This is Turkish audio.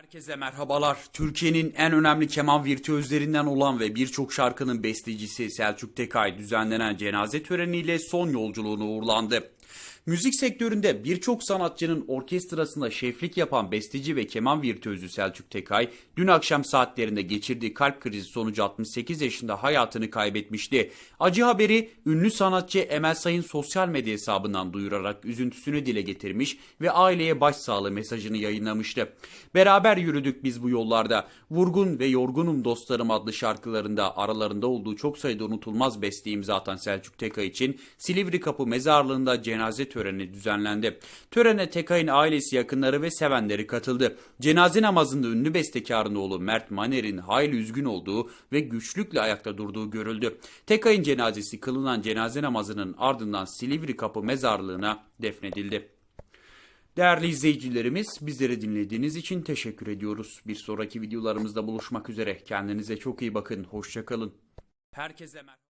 Herkese merhabalar. Türkiye'nin en önemli keman virtüözlerinden olan ve birçok şarkının bestecisi Selçuk Tekay düzenlenen cenaze töreniyle son yolculuğuna uğurlandı. Müzik sektöründe birçok sanatçının orkestrasında şeflik yapan besteci ve keman virtüözü Selçuk Tekay, dün akşam saatlerinde geçirdiği kalp krizi sonucu 68 yaşında hayatını kaybetmişti. Acı haberi ünlü sanatçı Emel Sayın sosyal medya hesabından duyurarak üzüntüsünü dile getirmiş ve aileye başsağlığı mesajını yayınlamıştı. Beraber yürüdük biz bu yollarda. Vurgun ve Yorgunum Dostlarım adlı şarkılarında aralarında olduğu çok sayıda unutulmaz beste imza atan Selçuk Tekay için Silivri Kapı Mezarlığı'nda cenaze töreni düzenlendi. Törene Tekay'ın ailesi, yakınları ve sevenleri katıldı. Cenaze namazında ünlü bestekarın oğlu Mert Maner'in hayli üzgün olduğu ve güçlükle ayakta durduğu görüldü. Tekay'ın cenazesi kılınan cenaze namazının ardından Silivri Kapı Mezarlığı'na defnedildi. Değerli izleyicilerimiz bizleri dinlediğiniz için teşekkür ediyoruz. Bir sonraki videolarımızda buluşmak üzere. Kendinize çok iyi bakın. Hoşçakalın. Herkese merhaba.